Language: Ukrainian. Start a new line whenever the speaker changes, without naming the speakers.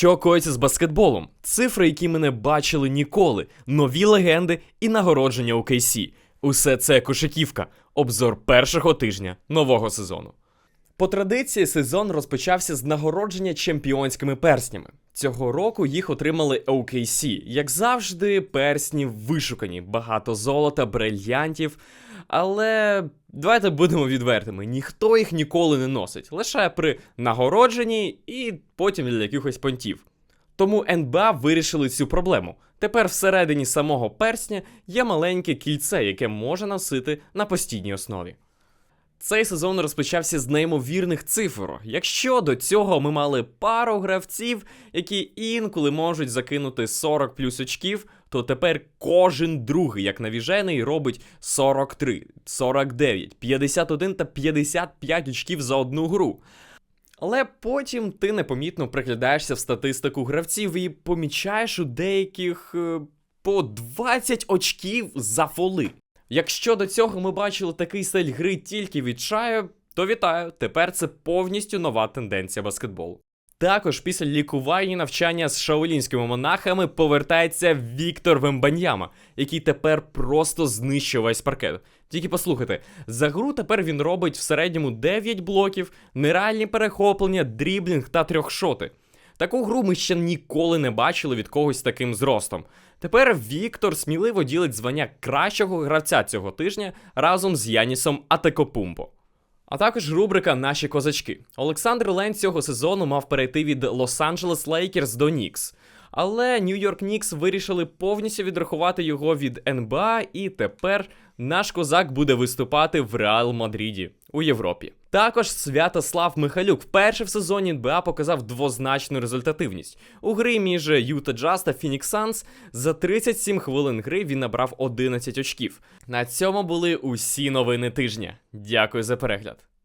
Що коїться з баскетболом? Цифри, які ми не бачили ніколи, нові легенди і нагородження у Кейсі. Усе це кошиківка. Обзор першого тижня нового сезону. По традиції сезон розпочався з нагородження чемпіонськими перснями. Цього року їх отримали OKC. Як завжди, персні вишукані, багато золота, брильянтів. Але давайте будемо відвертими: ніхто їх ніколи не носить, лише при нагородженні і потім для якихось понтів. Тому НБА вирішили цю проблему. Тепер всередині самого персня є маленьке кільце, яке може носити на постійній основі. Цей сезон розпочався з неймовірних цифр. Якщо до цього ми мали пару гравців, які інколи можуть закинути 40 плюс очків, то тепер кожен другий, як навіжений, робить 43, 49, 51 та 55 очків за одну гру. Але потім ти непомітно приглядаєшся в статистику гравців і помічаєш у деяких е, по 20 очків за фоли. Якщо до цього ми бачили такий стиль гри тільки від чаю, то вітаю, тепер це повністю нова тенденція баскетболу. Також після лікування і навчання з шаолінськими монахами повертається Віктор Вембаньяма, який тепер просто знищує весь паркет. Тільки послухайте, за гру тепер він робить в середньому 9 блоків, нереальні перехоплення, дріблінг та трьохшоти. Таку гру ми ще ніколи не бачили від когось таким зростом. Тепер Віктор сміливо ділить звання кращого гравця цього тижня разом з Янісом Атекопумпо. А також рубрика Наші козачки. Олександр Лен цього сезону мав перейти від Лос-Анджелес Лейкерс до Нікс. Але Нью-Йорк Нікс вирішили повністю відрахувати його від НБА, і тепер наш козак буде виступати в Реал Мадріді у Європі. Також Святослав Михайлюк вперше в сезоні НБА показав двозначну результативність. У грі між Юта Джаз та Фінікс Санс за 37 хвилин гри він набрав 11 очків. На цьому були усі новини тижня. Дякую за перегляд.